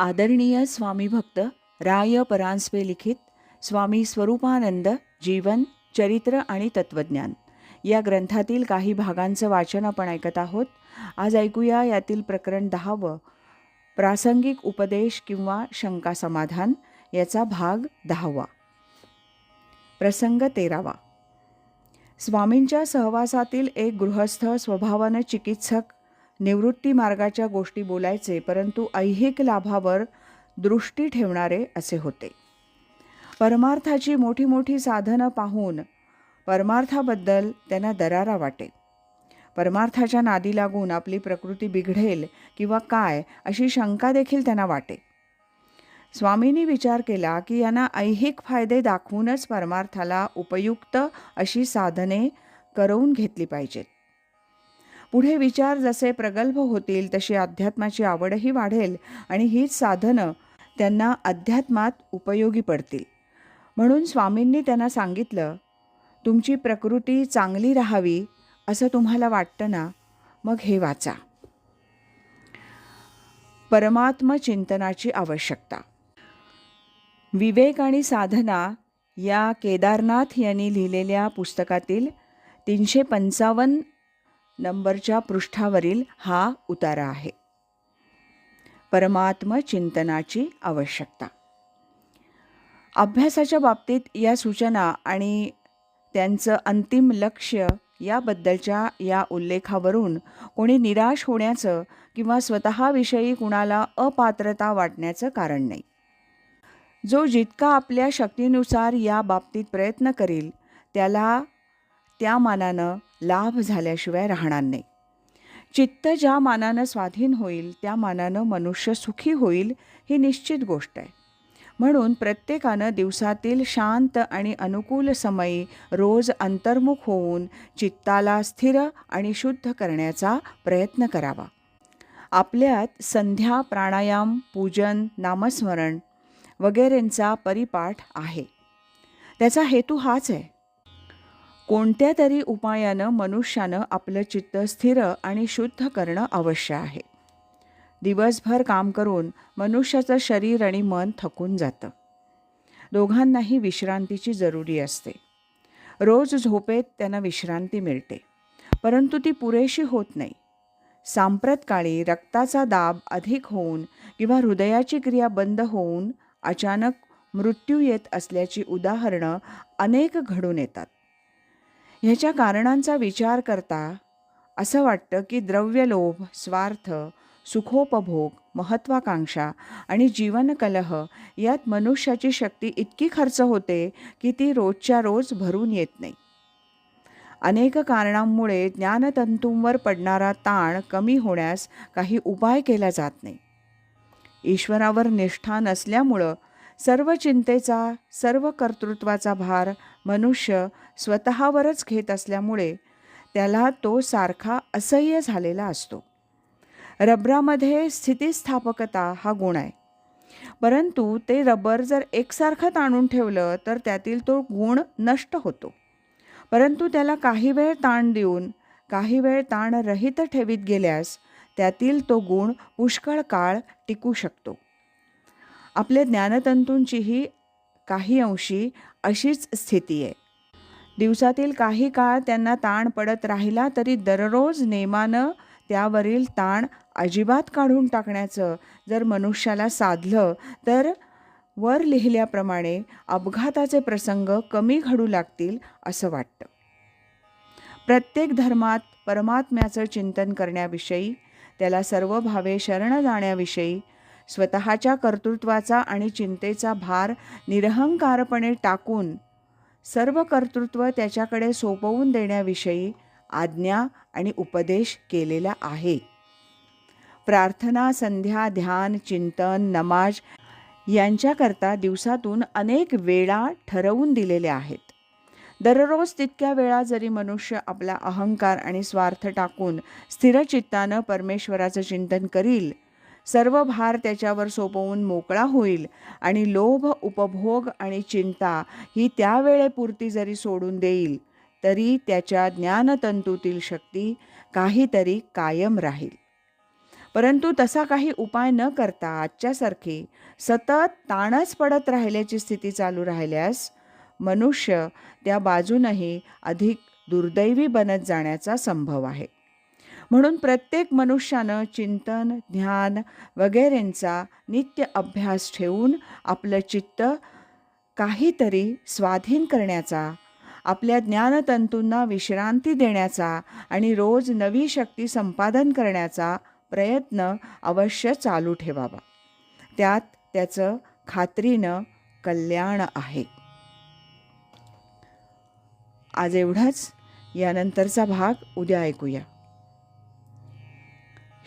आदरणीय स्वामी भक्त राय परांजपे लिखित स्वामी स्वरूपानंद जीवन चरित्र आणि तत्वज्ञान या ग्रंथातील काही भागांचं वाचन आपण ऐकत आहोत. आज ऐकूया यातील प्रकरण दहावं प्रासंगिक उपदेश किंवा शंका समाधान याचा भाग दहावा. प्रसंग तेरावा. स्वामींच्या सहवासातील एक गृहस्थ स्वभावानं चिकित्सक निवृत्ती मार्गाच्या गोष्टी बोलायचे परंतु ऐहिक लाभावर दृष्टी ठेवणारे असे होते. परमार्थाची मोठी मोठी साधनं पाहून परमार्थाबद्दल त्यांना दरारा वाटे. परमार्थाच्या नादी लागून आपली प्रकृती बिघडेल किंवा काय अशी शंका देखील त्यांना वाटे. स्वामींनी विचार केला की यांना ऐहिक फायदे दाखवूनच परमार्थाला उपयुक्त अशी साधने करवून घेतली पाहिजेत. पुढे विचार जसे प्रगल्भ होतील तशी अध्यात्माची आवडही वाढेल आणि हीच साधनं त्यांना अध्यात्मात उपयोगी पडतील. म्हणून स्वामींनी त्यांना सांगितलं तुमची प्रकृती चांगली राहावी असं तुम्हाला वाटतं ना? मग हे वाचा. परमात्म चिंतनाची आवश्यकता. विवेक आणि साधना या केदारनाथ यांनी लिहिलेल्या पुस्तकातील तीनशे पंचावन्न नंबरच्या पृष्ठावरील हा उतारा आहे. परमात्म चिंतनाची आवश्यकता. अभ्यासाच्या बाबतीत या सूचना आणि त्यांचं अंतिम लक्ष याबद्दलच्या या उल्लेखावरून कोणी निराश होण्याचं किंवा स्वतःविषयी कुणाला अपात्रता वाटण्याचं कारण नाही. जो जितका आपल्या शक्तीनुसार या बाबतीत प्रयत्न करील त्याला त्या मानानं लाभ झाल्याशिवाय राहणार नाही. चित्त ज्या मानानं स्वाधीन होईल त्या मानानं मनुष्य सुखी होईल ही निश्चित गोष्ट आहे. म्हणून प्रत्येकानं दिवसातील शांत आणि अनुकूल समयी रोज अंतर्मुख होऊन चित्ताला स्थिर आणि शुद्ध करण्याचा प्रयत्न करावा. आपल्यात संध्या प्राणायाम पूजन नामस्मरण वगैरेंचा परिपाठ आहे. त्याचा हेतू हाच आहे. कोणत्या तरी उपायानं मनुष्यानं आपलं चित्त स्थिर आणि शुद्ध करणं अवश्य आहे. दिवसभर काम करून मनुष्याचं शरीर आणि मन थकून जातं. दोघांनाही विश्रांतीची जरुरी असते. रोज झोपेत त्यांना विश्रांती मिळते परंतु ती पुरेशी होत नाही. सांप्रत काळी रक्ताचा दाब अधिक होऊन किंवा हृदयाची क्रिया बंद होऊन अचानक मृत्यू येत असल्याची उदाहरणं अनेक घडून येतात. ह्याच्या कारणांचा विचार करता असं वाटतं की द्रव्यलोभ स्वार्थ सुखोपभोग महत्त्वाकांक्षा आणि जीवनकलह यात मनुष्याची शक्ती इतकी खर्च होते की ती रोजच्या रोज भरून येत नाही. अनेक कारणांमुळे ज्ञानतंतूंवर पडणारा ताण कमी होण्यास काही उपाय केला जात नाही. ईश्वरावर निष्ठा नसल्यामुळं सर्व चिंतेचा सर्व कर्तृत्वाचा भार मनुष्य स्वतःवरच घेत असल्यामुळे त्याला तो सारखा असह्य झालेला असतो. रबरामध्ये स्थितिस्थापकता हा गुण आहे. परंतु ते रबर जर एकसारखं ताणून ठेवलं तर त्यातील तो गुण नष्ट होतो. परंतु त्याला काही वेळ ताण देऊन काही वेळ ताण रहित ठेवीत गेल्यास त्यातील तो गुण पुष्कळ काळ टिकू शकतो. आपल्या ज्ञानतंतूंचीही काही अंशी अशीच स्थिती आहे. दिवसातील काही काळ त्यांना ताण पडत राहिला तरी दररोज नेमानं त्यावरील ताण अजिबात काढून टाकण्याचं जर मनुष्याला साधलं तर वर लिहिल्याप्रमाणे अपघाताचे प्रसंग कमी घडू लागतील असं वाटतं. प्रत्येक धर्मात परमात्म्याचं चिंतन करण्याविषयी त्याला सर्व भावे शरण जाण्याविषयी स्वतःच्या कर्तृत्वाचा आणि चिंतेचा भार निरहंकारपणे टाकून सर्व कर्तृत्व त्याच्याकडे सोपवून देण्याविषयी आज्ञा आणि उपदेश केलेला आहे. प्रार्थना संध्या ध्यान चिंतन नमाज यांच्याकरता दिवसातून अनेक वेळा ठरवून दिलेल्या आहेत. दररोज तितक्या वेळा जरी मनुष्य आपला अहंकार आणि स्वार्थ टाकून स्थिरचित्तानं परमेश्वराचं चिंतन करील सर्व भार त्याच्यावर सोपवून मोकळा होईल. आणि लोभ उपभोग आणि चिंता ही त्यावेळेपुरती जरी सोडून देईल तरी त्याच्या ज्ञानतंतूतील शक्ती काहीतरी कायम राहील. परंतु तसा काही उपाय न करता आजच्यासारखी सतत ताणच पडत राहिल्याची स्थिती चालू राहिल्यास मनुष्य त्या बाजूनही अधिक दुर्दैवी बनत जाण्याचा संभव आहे. म्हणून प्रत्येक मनुष्यानं चिंतन ध्यान वगैरेंचा नित्य अभ्यास ठेवून आपलं चित्त काहीतरी स्वाधीन करण्याचा आपल्या ज्ञानतंतूंना विश्रांती देण्याचा आणि रोज नवी शक्ती संपादन करण्याचा प्रयत्न अवश्य चालू ठेवावा. त्यात त्याचं खात्रीनं कल्याण आहे. आज एवढंच. यानंतरचा भाग उद्या ऐकूया.